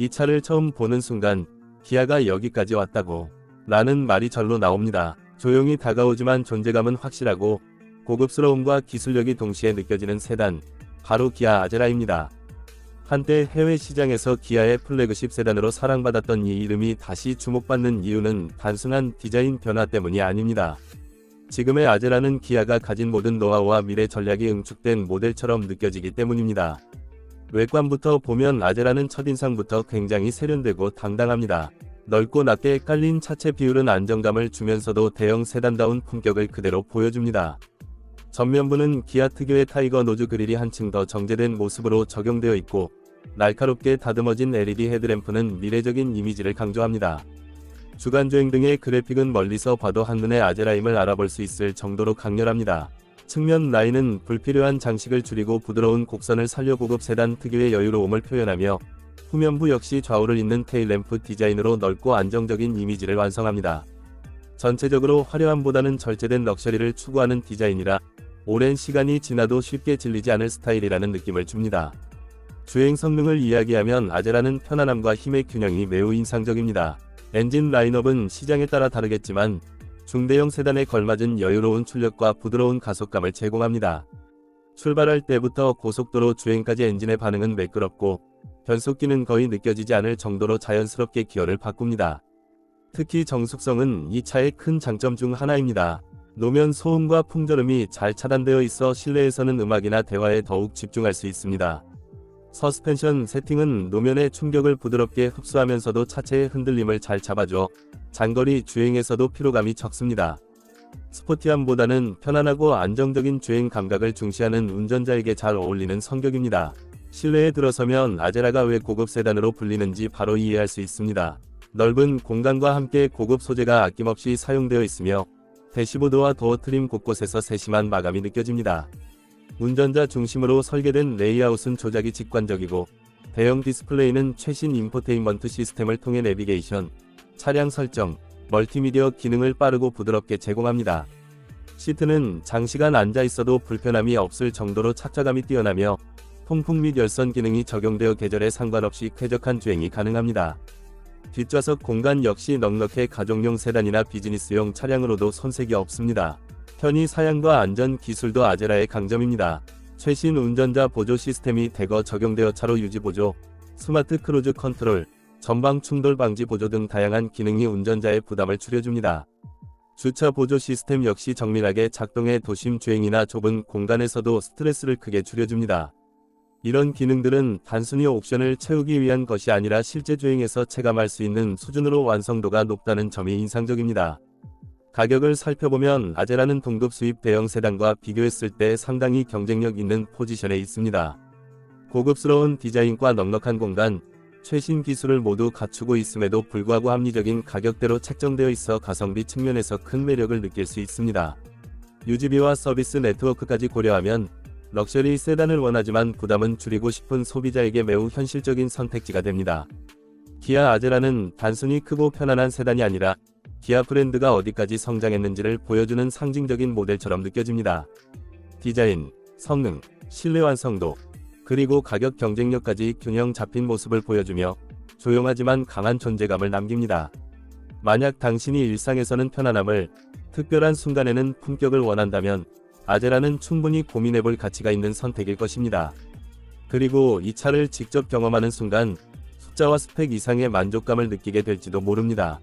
이 차를 처음 보는 순간 기아가 여기까지 왔다고 라는 말이 절로 나옵니다. 조용히 다가오지만 존재감은 확실하고 고급스러움과 기술력이 동시에 느껴지는 세단, 바로 기아 아제라입니다. 한때 해외 시장에서 기아의 플래그십 세단으로 사랑받았던 이 이름이 다시 주목받는 이유는 단순한 디자인 변화 때문이 아닙니다. 지금의 아제라는 기아가 가진 모든 노하우와 미래 전략이 응축된 모델처럼 느껴지기 때문입니다. 외관부터 보면 아제라는 첫인상부터 굉장히 세련되고 당당합니다. 넓고 낮게 깔린 차체 비율은 안정감을 주면서도 대형 세단다운 품격을 그대로 보여줍니다. 전면부는 기아 특유의 타이거 노즈 그릴이 한층 더 정제된 모습으로 적용되어 있고 날카롭게 다듬어진 LED 헤드램프는 미래적인 이미지를 강조합니다. 주간주행 등의 그래픽은 멀리서 봐도 한눈에 아제라임을 알아볼 수 있을 정도로 강렬합니다. 측면 라인은 불필요한 장식을 줄이고 부드러운 곡선을 살려 고급 세단 특유의 여유로움을 표현하며 후면부 역시 좌우를 잇는 테일램프 디자인으로 넓고 안정적인 이미지를 완성합니다. 전체적으로 화려함보다는 절제된 럭셔리를 추구하는 디자인이라 오랜 시간이 지나도 쉽게 질리지 않을 스타일이라는 느낌을 줍니다. 주행 성능을 이야기하면 아제라는 편안함과 힘의 균형이 매우 인상적입니다. 엔진 라인업은 시장에 따라 다르겠지만 중대형 세단에 걸맞은 여유로운 출력과 부드러운 가속감을 제공합니다. 출발할 때부터 고속도로 주행까지 엔진의 반응은 매끄럽고 변속기는 거의 느껴지지 않을 정도로 자연스럽게 기어를 바꿉니다. 특히 정숙성은 이 차의 큰 장점 중 하나입니다. 노면 소음과 풍절음이 잘 차단되어 있어 실내에서는 음악이나 대화에 더욱 집중할 수 있습니다. 서스펜션 세팅은 노면의 충격을 부드럽게 흡수하면서도 차체의 흔들림을 잘 잡아줘 장거리 주행에서도 피로감이 적습니다. 스포티함보다는 편안하고 안정적인 주행 감각을 중시하는 운전자에게 잘 어울리는 성격입니다. 실내에 들어서면 아제라가 왜 고급 세단으로 불리는지 바로 이해할 수 있습니다. 넓은 공간과 함께 고급 소재가 아낌없이 사용되어 있으며 대시보드와 도어 트림 곳곳에서 세심한 마감이 느껴집니다. 운전자 중심으로 설계된 레이아웃은 조작이 직관적이고 대형 디스플레이는 최신 인포테인먼트 시스템을 통해 내비게이션, 차량 설정, 멀티미디어 기능을 빠르고 부드럽게 제공합니다. 시트는 장시간 앉아 있어도 불편함이 없을 정도로 착자감이 뛰어나며 통풍 및 열선 기능이 적용되어 계절에 상관없이 쾌적한 주행이 가능합니다. 뒷좌석 공간 역시 넉넉해 가족용 세단이나 비즈니스용 차량으로도 손색이 없습니다. 편의 사양과 안전 기술도 아제라의 강점입니다. 최신 운전자 보조 시스템이 대거 적용되어 차로 유지 보조, 스마트 크루즈 컨트롤, 전방 충돌 방지 보조 등 다양한 기능이 운전자의 부담을 줄여줍니다. 주차 보조 시스템 역시 정밀하게 작동해 도심 주행이나 좁은 공간에서도 스트레스를 크게 줄여줍니다. 이런 기능들은 단순히 옵션을 채우기 위한 것이 아니라 실제 주행에서 체감할 수 있는 수준으로 완성도가 높다는 점이 인상적입니다. 가격을 살펴보면 아제라는 동급 수입 대형 세단과 비교했을 때 상당히 경쟁력 있는 포지션에 있습니다. 고급스러운 디자인과 넉넉한 공간, 최신 기술을 모두 갖추고 있음에도 불구하고 합리적인 가격대로 책정되어 있어 가성비 측면에서 큰 매력을 느낄 수 있습니다. 유지비와 서비스 네트워크까지 고려하면 럭셔리 세단을 원하지만 부담은 줄이고 싶은 소비자에게 매우 현실적인 선택지가 됩니다. 기아 아제라는 단순히 크고 편안한 세단이 아니라 기아 브랜드가 어디까지 성장했는지를 보여주는 상징적인 모델처럼 느껴집니다. 디자인, 성능, 실내 완성도, 그리고 가격 경쟁력까지 균형 잡힌 모습을 보여주며 조용하지만 강한 존재감을 남깁니다. 만약 당신이 일상에서는 편안함을, 특별한 순간에는 품격을 원한다면 아제라는 충분히 고민해볼 가치가 있는 선택일 것입니다. 그리고 이 차를 직접 경험하는 순간 숫자와 스펙 이상의 만족감을 느끼게 될지도 모릅니다.